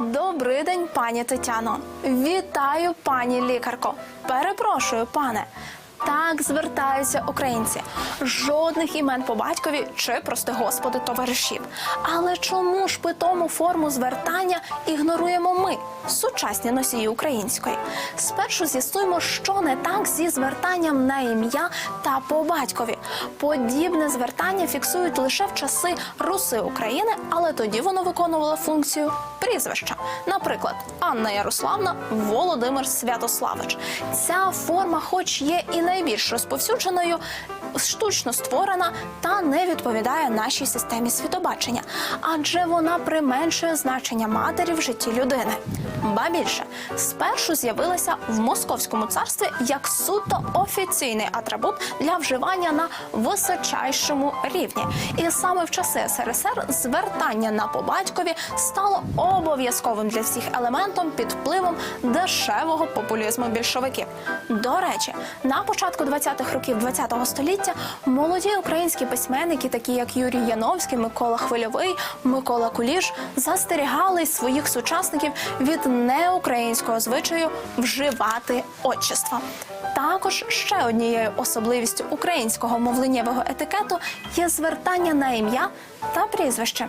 Добрий день, пані Тетяно. Вітаю, пані лікарко. Перепрошую, пане. Так звертаються українці. Жодних імен по батькові чи, прости господи, товаришів. Але чому ж питому форму звертання ігноруємо ми, сучасні носії української? Спершу з'ясуємо, що не так зі звертанням на ім'я та по батькові. Подібне звертання фіксують лише в часи Руси України, але тоді воно виконувало функцію прізвища. Наприклад, Анна Ярославна, Володимир Святославич. Ця форма, хоч є і найбільш розповсюдженою, штучно створена та не відповідає нашій системі світобачення, адже вона применшує значення матері в житті людини. Ба більше спершу з'явилася в московському царстві як суто офіційний атрибут для вживання на височайшому рівні. І саме в часи СРСР звертання на побатькові стало обов'язковим для всіх елементом під впливом дешевого популізму більшовиків. До речі, на початку 20-х років 20-го століття молоді українські письменники, такі як Юрій Яновський, Микола Хвильовий, Микола Куліш, застерігали своїх сучасників від неукраїнського звичаю вживати отчества. Також ще однією особливістю українського мовленнєвого етикету є звертання на ім'я та прізвище.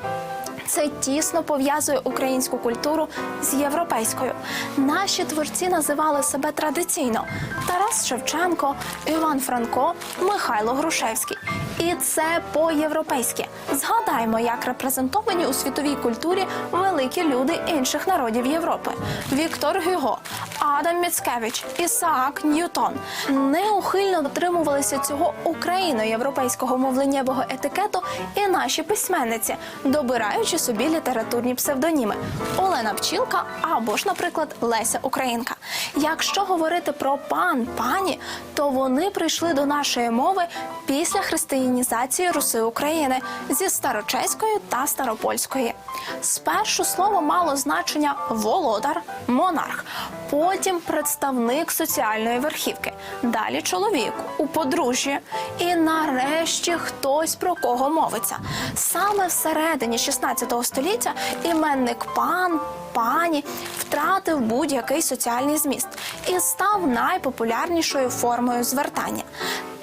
Це тісно пов'язує українську культуру з європейською. Наші творці називали себе традиційно: Тарас Шевченко, Іван Франко, Михайло Грушевський. І це по-європейськи. Згадаймо, як репрезентовані у світовій культурі великі люди інших народів Європи: Віктор Гюго, Адам Міцкевич, Ісаак Ньютон неухильно дотримувалися цього україно-європейського мовленнєвого етикету і наші письменниці, добираючи собі літературні псевдоніми Олена Пчілка або ж, наприклад, Леся Українка. Якщо говорити про пан пані, то вони прийшли до нашої мови після християнізації Руси України зі старочеської та старопольської. Спершу слово мало значення володар, монарх, потім представник соціальної верхівки, далі чоловік у подружжі, і нарешті хтось про кого мовиться. Саме всередині 16 століття іменник пан. Пані втратив будь-який соціальний зміст і став найпопулярнішою формою звертання.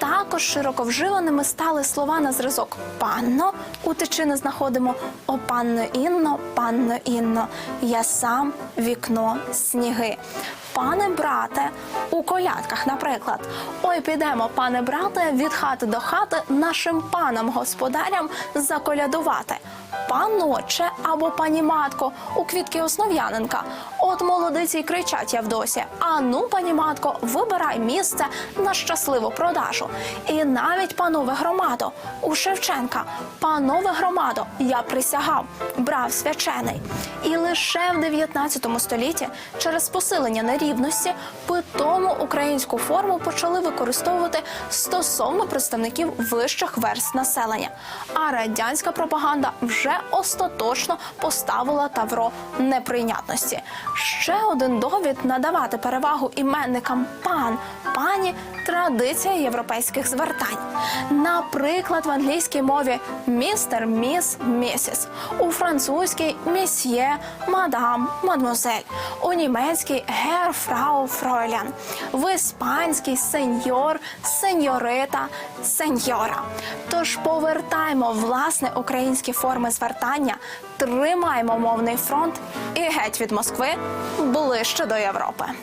Також широко вживаними стали слова на зразок панно. У тичини знаходимо о панно Інно, панно Інно, я сам вікно сніги. Пане брате, у колядках, наприклад, ой, підемо, пане брате, від хати до хати нашим панам господарям заколядувати. Паноче або пані матко у квітки Основ'яненка. От молодиці й кричать Явдосі. А ну, пані матко, вибирай місце на щасливу продажу. І навіть панове громадо у Шевченка. Панове громадо, я присягав, брав свячений. І лише в 19 столітті через посилення нерівності питому українську форму почали використовувати стосовно представників вищих верст населення. А радянська пропаганда вже остаточно поставила тавро неприйнятності. Ще один довід надавати перевагу іменникам пан, пані традиція європейських звертань. Наприклад, в англійській мові містер, міс, місіс, у французькій місьє, мадам, мадмозель, у німецькій гер, фрау, фройлян, в іспанській сеньор, сеньорита, сеньора. Тож повертаємо власне українські форми звертання, тримаймо мовний фронт і геть від Москви ближче до Європи.